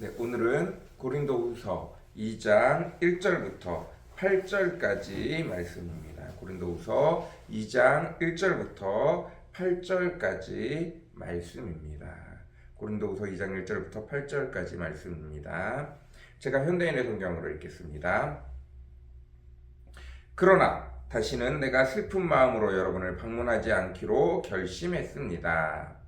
네, 오늘은 고린도후서 2장 1절부터 8절까지 말씀입니다. 고린도후서 2장 1절부터 8절까지 말씀입니다. 고린도후서 2장 1절부터 8절까지 말씀입니다. 제가 현대인의 성경으로 읽겠습니다. 그러나 다시는 내가 슬픈 마음으로 여러분을 방문하지 않기로 결심했습니다.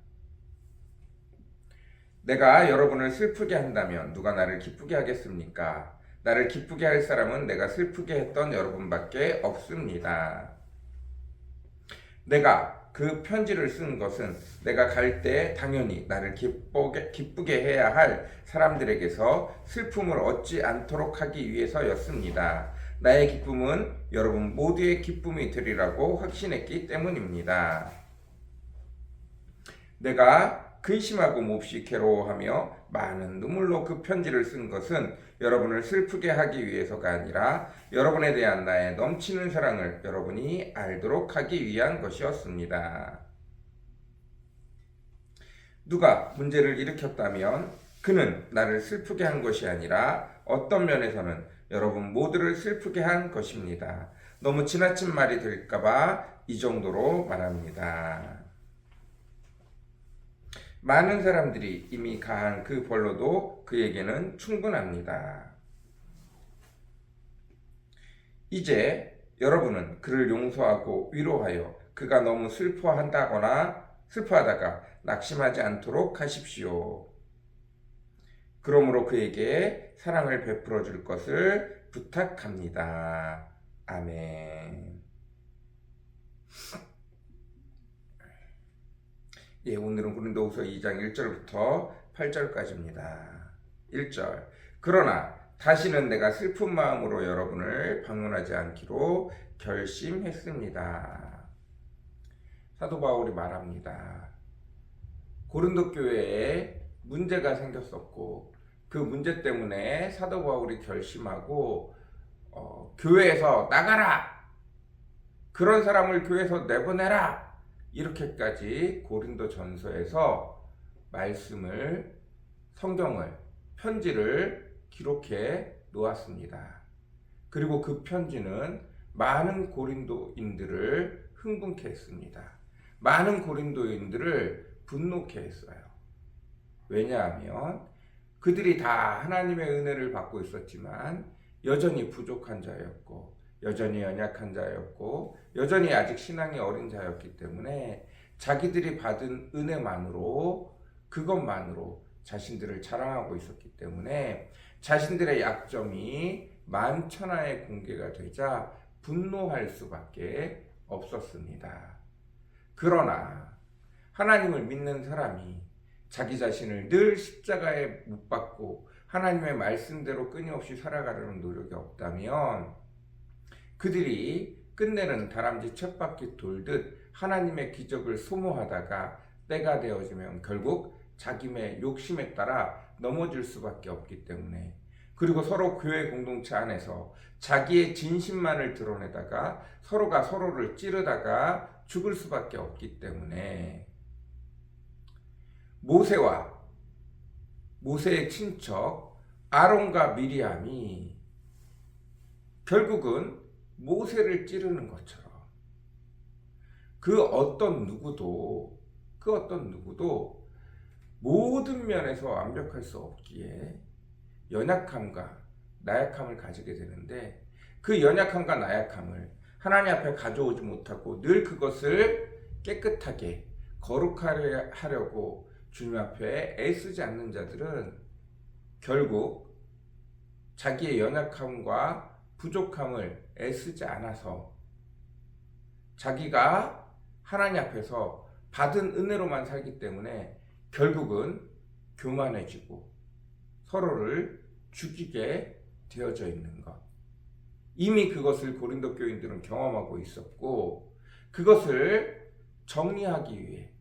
내가 여러분을 슬프게 한다면 누가 나를 기쁘게 하겠습니까? 나를 기쁘게 할 사람은 내가 슬프게 했던 여러분밖에 없습니다. 내가 그 편지를 쓴 것은 내가 갈 때 당연히 나를 기쁘게, 기쁘게 해야 할 사람들에게서 슬픔을 얻지 않도록 하기 위해서였습니다. 나의 기쁨은 여러분 모두의 기쁨이 되리라고 확신했기 때문입니다. 내가 근심하고 몹시 괴로워하며 많은 눈물로 그 편지를 쓴 것은 여러분을 슬프게 하기 위해서가 아니라 여러분에 대한 나의 넘치는 사랑을 여러분이 알도록 하기 위한 것이었습니다. 누가 문제를 일으켰다면 그는 나를 슬프게 한 것이 아니라 어떤 면에서는 여러분 모두를 슬프게 한 것입니다. 너무 지나친 말이 될까봐 이 정도로 말합니다. 많은 사람들이 이미 가한 그 벌로도 그에게는 충분합니다. 이제 여러분은 그를 용서하고 위로하여 그가 너무 슬퍼한다거나 슬퍼하다가 낙심하지 않도록 하십시오. 그러므로 그에게 사랑을 베풀어 줄 것을 부탁합니다. 아멘. 예, 오늘은 고린도후서 2장 1절부터 8절까지입니다. 1절. 그러나 다시는 내가 슬픈 마음으로 여러분을 방문하지 않기로 결심했습니다. 사도 바울이 말합니다. 고린도 교회에 문제가 생겼었고 그 문제 때문에 사도 바울이 결심하고 어, 교회에서 나가라 그런 사람을 교회에서 내보내라 이렇게까지 고린도 전서에서 말씀을 성경을 편지를 기록해 놓았습니다. 그리고 그 편지는 많은 고린도인들을 흥분케 했습니다. 많은 고린도인들을 분노케 했어요. 왜냐하면 그들이 다 하나님의 은혜를 받고 있었지만 여전히 부족한 자였고 여전히 연약한 자였고 여전히 아직 신앙이 어린 자였기 때문에 자기들이 받은 은혜만으로 그것만으로 자신들을 자랑하고 있었기 때문에 자신들의 약점이 만천하에 공개가 되자 분노할 수밖에 없었습니다. 그러나 하나님을 믿는 사람이 자기 자신을 늘 십자가에 못 박고 하나님의 말씀대로 끊임없이 살아가려는 노력이 없다면 그들이 끝내는 다람쥐 쳇바퀴 돌듯 하나님의 기적을 소모하다가 때가 되어지면 결국 자기의 욕심에 따라 넘어질 수밖에 없기 때문에 그리고 서로 교회 공동체 안에서 자기의 진심만을 드러내다가 서로가 서로를 찌르다가 죽을 수밖에 없기 때문에 모세와 모세의 친척 아론과 미리암이 결국은 모세를 찌르는 것처럼 그 어떤 누구도 그 어떤 누구도 모든 면에서 완벽할 수 없기에 연약함과 나약함을 가지게 되는데 그 연약함과 나약함을 하나님 앞에 가져오지 못하고 늘 그것을 깨끗하게 거룩하려고 주님 앞에 애쓰지 않는 자들은 결국 자기의 연약함과 부족함을 애쓰지 않아서 자기가 하나님 앞에서 받은 은혜로만 살기 때문에 결국은 교만해지고 서로를 죽이게 되어져 있는 것. 이미 그것을 고린도 교인들은 경험하고 있었고 그것을 정리하기 위해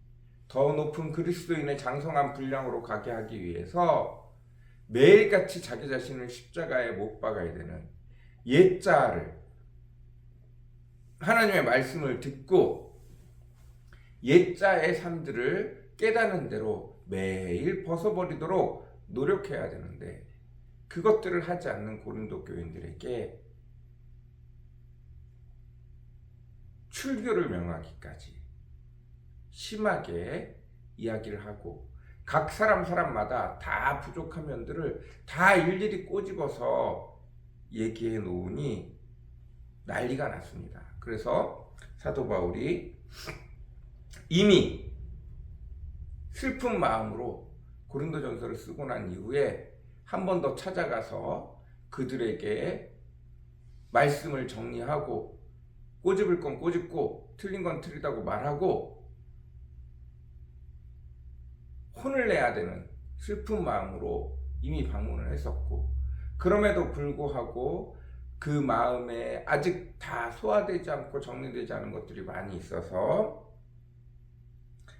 더 높은 그리스도인의 장성한 분량으로 가게 하기 위해서 매일같이 자기 자신을 십자가에 못 박아야 되는 옛자를 하나님의 말씀을 듣고 옛자의 삶들을 깨닫는 대로 매일 벗어버리도록 노력해야 되는데 그것들을 하지 않는 고린도 교인들에게 출교를 명하기까지 심하게 이야기를 하고 각 사람 사람마다 다 부족한 면들을 다 일일이 꼬집어서 얘기해 놓으니 난리가 났습니다. 그래서 사도 바울이 이미 슬픈 마음으로 고린도전서를 쓰고 난 이후에 한 번 더 찾아가서 그들에게 말씀을 정리하고 꼬집을 건 꼬집고 틀린 건 틀리다고 말하고 혼을 내야 되는 슬픈 마음으로 이미 방문을 했었고 그럼에도 불구하고 그 마음에 아직 다 소화되지 않고 정리되지 않은 것들이 많이 있어서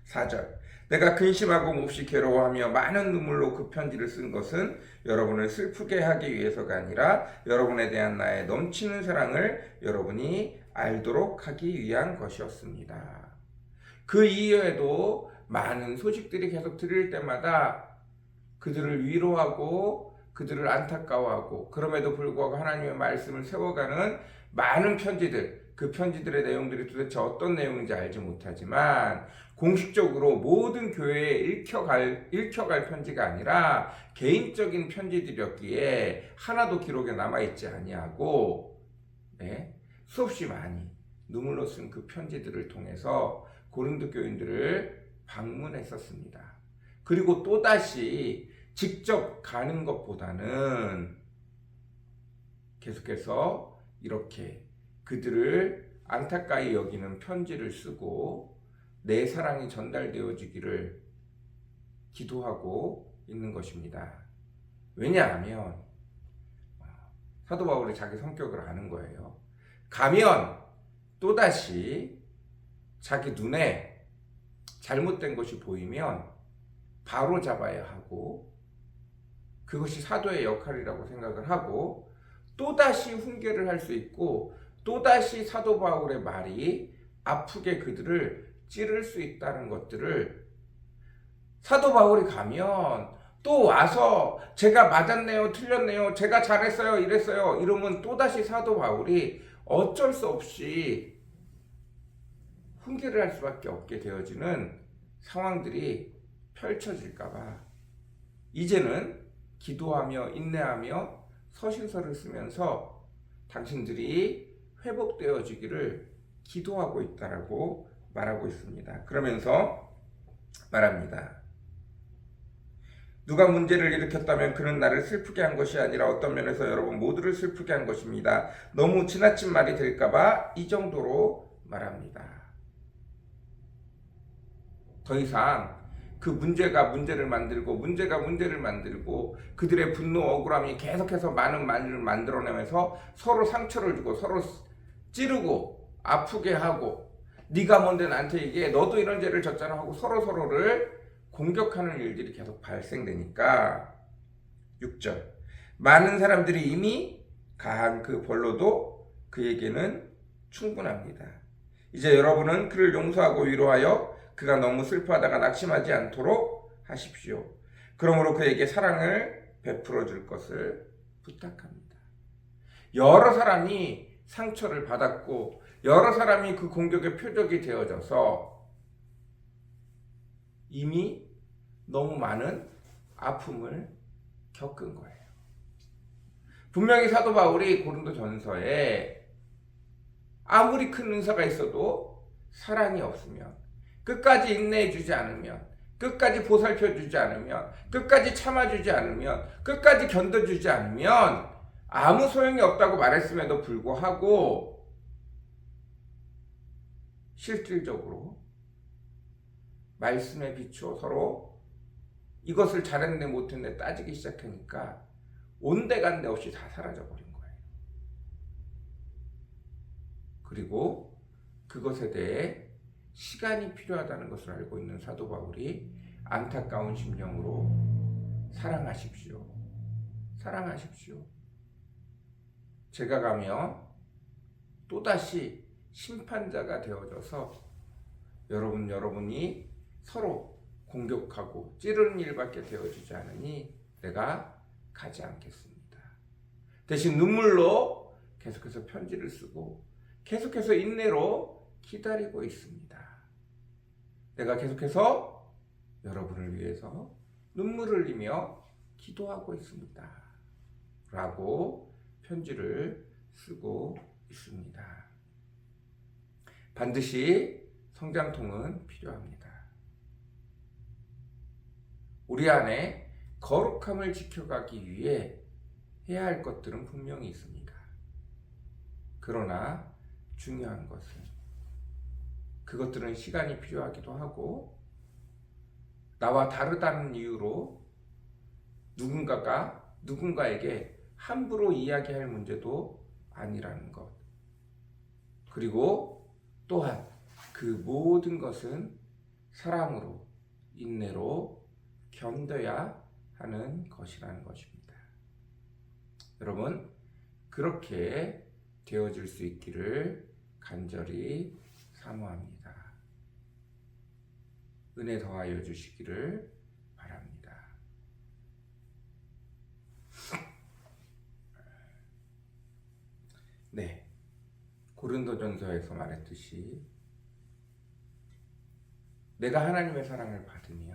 4절 내가 근심하고 몹시 괴로워하며 많은 눈물로 그 편지를 쓴 것은 여러분을 슬프게 하기 위해서가 아니라 여러분에 대한 나의 넘치는 사랑을 여러분이 알도록 하기 위한 것이었습니다. 그 이외에도 많은 소식들이 계속 들릴 때마다 그들을 위로하고 그들을 안타까워하고 그럼에도 불구하고 하나님의 말씀을 세워가는 많은 편지들 그 편지들의 내용들이 도대체 어떤 내용인지 알지 못하지만 공식적으로 모든 교회에 읽혀갈, 읽혀갈 편지가 아니라 개인적인 편지들이었기에 하나도 기록에 남아있지 아니하고 네, 수없이 많이 눈물로 쓴 그 편지들을 통해서 고린도 교인들을 방문했었습니다. 그리고 또다시 직접 가는 것보다는 계속해서 이렇게 그들을 안타까이 여기는 편지를 쓰고 내 사랑이 전달되어지기를 기도하고 있는 것입니다. 왜냐하면 사도 바울이 자기 성격을 아는 거예요. 가면 또다시 자기 눈에 잘못된 것이 보이면 바로 잡아야 하고 그것이 사도의 역할이라고 생각을 하고 또다시 훈계를 할 수 있고 또다시 사도 바울의 말이 아프게 그들을 찌를 수 있다는 것들을 사도 바울이 가면 또 와서 제가 맞았네요, 틀렸네요, 제가 잘했어요, 이랬어요. 이러면 또다시 사도 바울이 어쩔 수 없이 훈계를 할 수밖에 없게 되어지는 상황들이 펼쳐질까봐 이제는 기도하며 인내하며 서신서를 쓰면서 당신들이 회복되어 지기를 기도하고 있다라고 말하고 있습니다. 그러면서 말합니다. 누가 문제를 일으켰다면 그는 나를 슬프게 한 것이 아니라 어떤 면에서 여러분 모두를 슬프게 한 것입니다. 너무 지나친 말이 될까봐 이 정도로 말합니다. 더 이상 그 문제가 문제를 만들고 문제가 문제를 만들고 그들의 분노 억울함이 계속해서 많은 말을 만들어내면서 서로 상처를 주고 서로 찌르고 아프게 하고 네가 뭔데 나한테 얘기해? 너도 이런 죄를 졌잖아 하고 서로 서로를 공격하는 일들이 계속 발생되니까. 6절. 많은 사람들이 이미 가한 그 벌로도 그에게는 충분합니다. 이제 여러분은 그를 용서하고 위로하여 그가 너무 슬퍼하다가 낙심하지 않도록 하십시오. 그러므로 그에게 사랑을 베풀어 줄 것을 부탁합니다. 여러 사람이 상처를 받았고 여러 사람이 그 공격의 표적이 되어져서 이미 너무 많은 아픔을 겪은 거예요. 분명히 사도 바울이 고린도 전서에 아무리 큰 은사가 있어도 사랑이 없으면 끝까지 인내해 주지 않으면 끝까지 보살펴 주지 않으면 끝까지 참아 주지 않으면 끝까지 견뎌 주지 않으면 아무 소용이 없다고 말했음에도 불구하고 실질적으로 말씀에 비추어 서로 이것을 잘했네 못했네 따지기 시작하니까 온데간데 없이 다 사라져 버린 거예요. 그리고 그것에 대해 시간이 필요하다는 것을 알고 있는 사도 바울이 안타까운 심령으로 사랑하십시오. 사랑하십시오. 제가 가면 또다시 심판자가 되어져서 여러분 여러분이 서로 공격하고 찌르는 일밖에 되어지지 않으니 내가 가지 않겠습니다. 대신 눈물로 계속해서 편지를 쓰고 계속해서 인내로 기다리고 있습니다. 내가 계속해서 여러분을 위해서 눈물을 흘리며 기도하고 있습니다. 라고 편지를 쓰고 있습니다. 반드시 성장통은 필요합니다. 우리 안에 거룩함을 지켜가기 위해 해야 할 것들은 분명히 있습니다. 그러나 중요한 것은 그것들은 시간이 필요하기도 하고 나와 다르다는 이유로 누군가가 누군가에게 함부로 이야기할 문제도 아니라는 것. 그리고 또한 그 모든 것은 사랑으로, 인내로 견뎌야 하는 것이라는 것입니다. 여러분, 그렇게 되어질 수 있기를 간절히 사모합니다. 은혜 더하여 주시기를 바랍니다. 네. 고린도전서에서 말했듯이 내가 하나님의 사랑을 받으며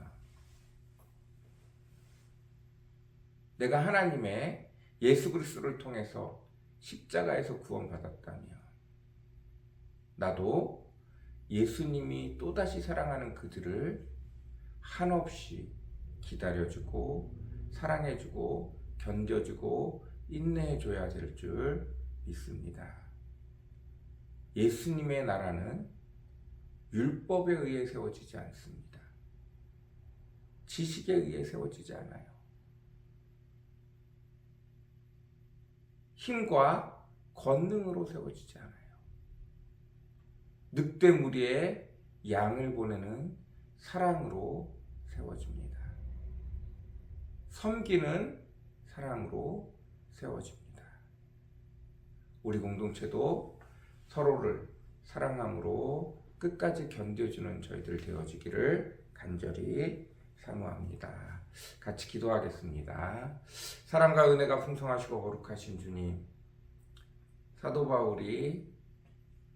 내가 하나님의 예수 그리스도를 통해서 십자가에서 구원받았다며 나도 예수님이 또다시 사랑하는 그들을 한없이 기다려주고 사랑해주고 견뎌주고 인내해줘야 될 줄 믿습니다. 예수님의 나라는 율법에 의해 세워지지 않습니다. 지식에 의해 세워지지 않아요. 힘과 권능으로 세워지지 않아요. 늑대 무리에 양을 보내는 사랑으로 세워집니다. 섬기는 사랑으로 세워집니다. 우리 공동체도 서로를 사랑함으로 끝까지 견뎌주는 저희들 되어지기를 간절히 사모합니다. 같이 기도하겠습니다. 사랑과 은혜가 풍성하시고 거룩하신 주님, 사도 바울이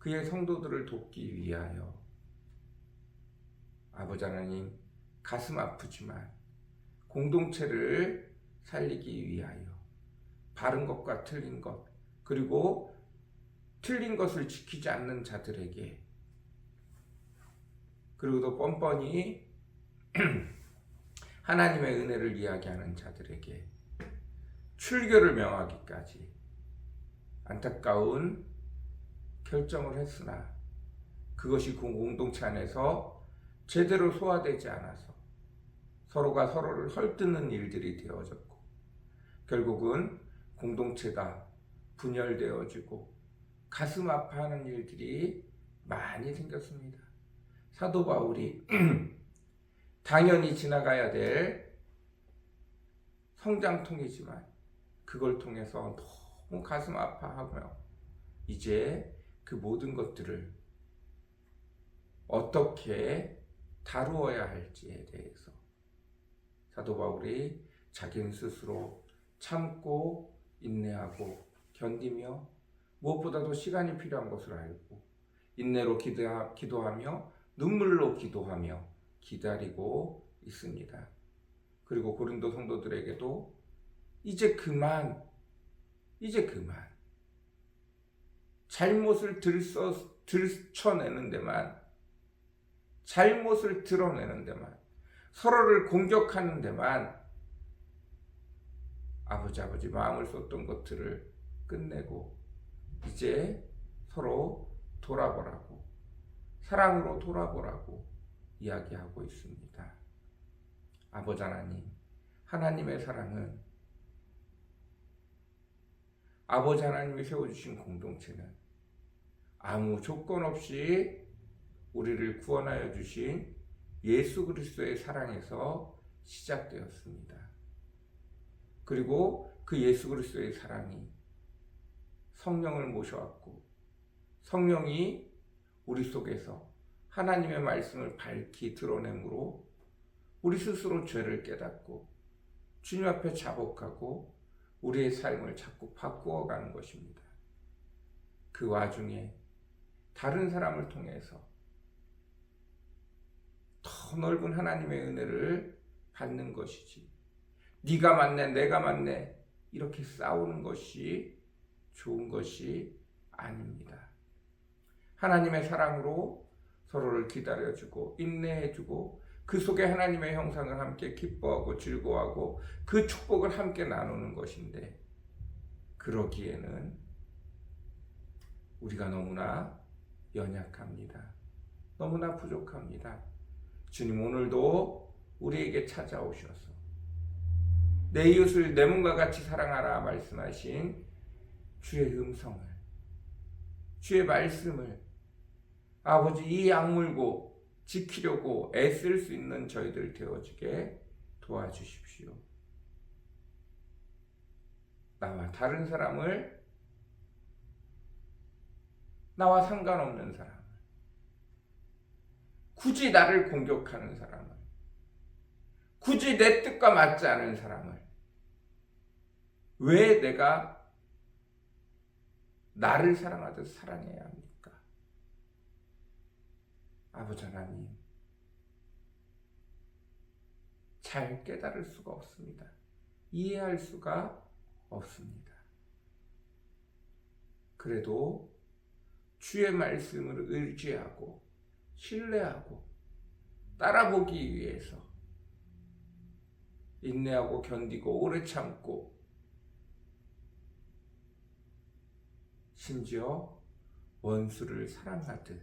그의 성도들을 돕기 위하여. 아버지 하나님 가슴 아프지만 공동체를 살리기 위하여. 바른 것과 틀린 것 그리고 틀린 것을 지키지 않는 자들에게. 그리고 또 뻔뻔히 하나님의 은혜를 이야기하는 자들에게 출교를 명하기까지 안타까운 결정을 했으나 그것이 그 공동체 안에서 제대로 소화되지 않아서 서로가 서로를 헐뜯는 일들이 되어졌고 결국은 공동체가 분열되어지고 가슴 아파하는 일들이 많이 생겼습니다. 사도 바울이 당연히 지나가야 될 성장통이지만 그걸 통해서 너무 가슴 아파하며 이제 그 모든 것들을 어떻게 다루어야 할지에 대해서 사도 바울이 자기는 스스로 참고 인내하고 견디며 무엇보다도 시간이 필요한 것을 알고 인내로 기도하, 기도하며 눈물로 기도하며 기다리고 있습니다. 그리고 고린도 성도들에게도 이제 그만, 이제 그만. 잘못을 들써, 들춰내는 데만, 잘못을 드러내는 데만, 서로를 공격하는 데만 아버지 아버지 마음을 쏟던 것들을 끝내고 이제 서로 돌아보라고 사랑으로 돌아보라고 이야기하고 있습니다. 아버지 하나님, 하나님의 사랑은 아버지 하나님이 세워주신 공동체는 아무 조건 없이 우리를 구원하여 주신 예수 그리스도의 사랑에서 시작되었습니다. 그리고 그 예수 그리스도의 사랑이 성령을 모셔왔고 성령이 우리 속에서 하나님의 말씀을 밝히 드러내므로 우리 스스로 죄를 깨닫고 주님 앞에 자복하고 우리의 삶을 자꾸 바꾸어 가는 것입니다. 그 와중에 다른 사람을 통해서 더 넓은 하나님의 은혜를 받는 것이지. 네가 맞네, 내가 맞네 이렇게 싸우는 것이 좋은 것이 아닙니다. 하나님의 사랑으로 서로를 기다려주고 인내해주고 그 속에 하나님의 형상을 함께 기뻐하고 즐거워하고 그 축복을 함께 나누는 것인데 그러기에는 우리가 너무나 연약합니다. 너무나 부족합니다. 주님 오늘도 우리에게 찾아오셔서 내 이웃을 내 몸과 같이 사랑하라 말씀하신 주의 음성을 주의 말씀을 아버지 이 악물고 지키려고 애쓸 수 있는 저희들 되어지게 도와주십시오. 나와 다른 사람을 나와 상관없는 사람을 굳이 나를 공격하는 사람을 굳이 내 뜻과 맞지 않은 사람을 왜 내가 나를 사랑하듯 사랑해야 합니까? 아버지 하나님, 잘 깨달을 수가 없습니다. 이해할 수가 없습니다. 그래도 주의 말씀을 의지하고 신뢰하고 따라보기 위해서 인내하고 견디고 오래 참고 심지어 원수를 사랑하듯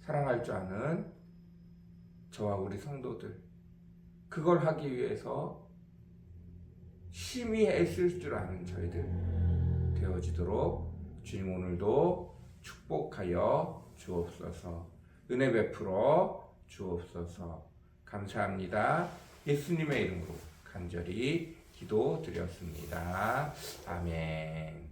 사랑할 줄 아는 저와 우리 성도들 그걸 하기 위해서 심히 애쓸 줄 아는 저희들 되어지도록 주님 오늘도 축복하여 주옵소서. 은혜 베풀어 주옵소서. 감사합니다. 예수님의 이름으로 간절히 기도드렸습니다. 아멘